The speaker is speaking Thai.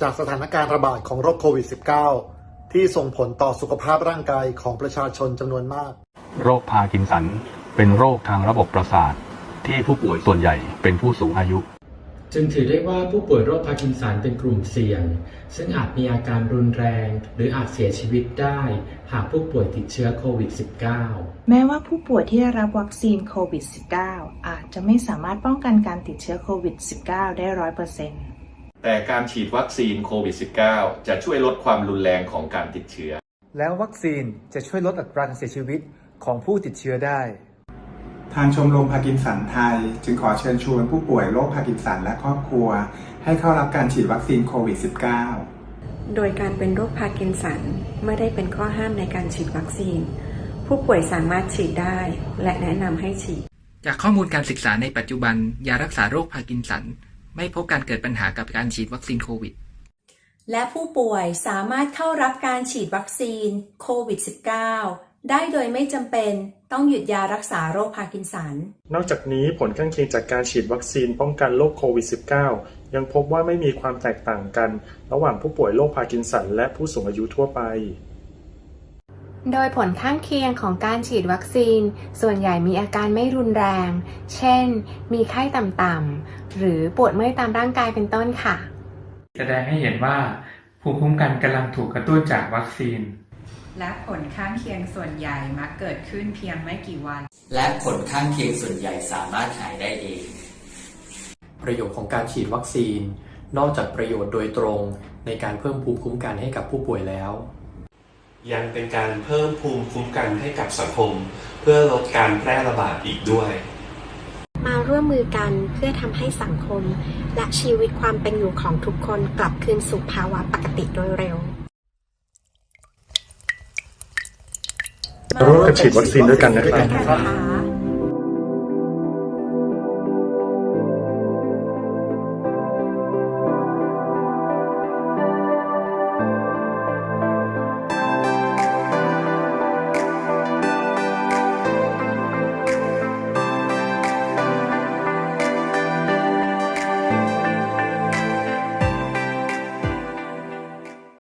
จากสถานการณ์ระบาดของโรคโควิด -19 ที่ส่งผลต่อสุขภาพร่างกายของประชาชนจำนวนมาก โรคพาร์กินสัน เป็นโรคทางระบบประสาท ที่ผู้ป่วยส่วนใหญ่เป็นผู้สูงอายุ จึงถือได้ว่าผู้ป่วยโรคพาร์กินสันเป็นกลุ่มเสี่ยง ซึ่งอาจมีอาการรุนแรง หรืออาจเสียชีวิตได้ หากผู้ป่วยติดเชื้อโควิด -19 แม้ว่าผู้ป่วยที่ได้รับวัคซีนโควิด -19 อาจจะไม่สามารถป้องกันการติดเชื้อโควิด -19 ได้ร้อยเปอร์เซ็นต์ แต่การฉีดวัคซีนโควิด -19 จะช่วยลดความรุนแรงของการติดเชื้อ แล้ววัคซีนจะช่วยลดอัตราการเสียชีวิตของผู้ติดเชื้อได้ ทางชมรมพาร์กินสันไทย จึงขอเชิญชวนผู้ป่วยโรคพาร์กินสันและครอบครัว ให้เข้ารับการฉีดวัคซีนโควิด -19 โดยการเป็นโรคพาร์กินสันไม่ได้เป็นข้อห้ามในการฉีดวัคซีน ผู้ป่วยสามารถฉีดได้และแนะนำให้ฉีด จากข้อมูลการศึกษาในปัจจุบัน ยารักษาโรคพาร์กินสัน ไม่พบการเกิดปัญหากับการฉีดวัคซีนโควิด และผู้ป่วยสามารถเข้ารับการฉีดวัคซีนโควิด -19 ได้โดยไม่จำเป็นต้องหยุดยารักษาโรคพาร์กินสัน นอกจากนี้ผลข้างเคียงจากการฉีดวัคซีนป้องกันโรคโควิด -19 ยังพบว่าไม่มีความแตกต่างกัน ระหว่างผู้ป่วยโรคพาร์กินสันและผู้สูงอายุทั่วไป โดยผลข้างเคียงของการฉีดวัคซีน ส่วนใหญ่มีอาการไม่รุนแรง เช่น มีไข้ต่ำๆ หรือปวดเมื่อยตามร่างกายเป็นต้นค่ะ แสดงให้เห็นว่าภูมิคุ้มกันกำลังถูกกระตุ้นจากวัคซีน และผลข้างเคียงส่วนใหญ่มักเกิดขึ้นเพียงไม่กี่วัน และผลข้างเคียงส่วนใหญ่สามารถหายได้เอง ประโยชน์ของการฉีดวัคซีน นอกจากประโยชน์โดยตรงในการเพิ่มภูมิคุ้มกันให้กับผู้ป่วยแล้ว ยังเป็นการเพิ่มภูมิคุ้มกันให้กับสังคม เพื่อลดการแพร่ระบาดอีกด้วย มาร่วมมือกันเพื่อทำให้สังคม และชีวิตความเป็นอยู่ของทุกคนกลับคืนสู่ภาวะปกติโดยเร็วร่วมกันฉีดวัคซีนด้วยกันนะครับนะคะ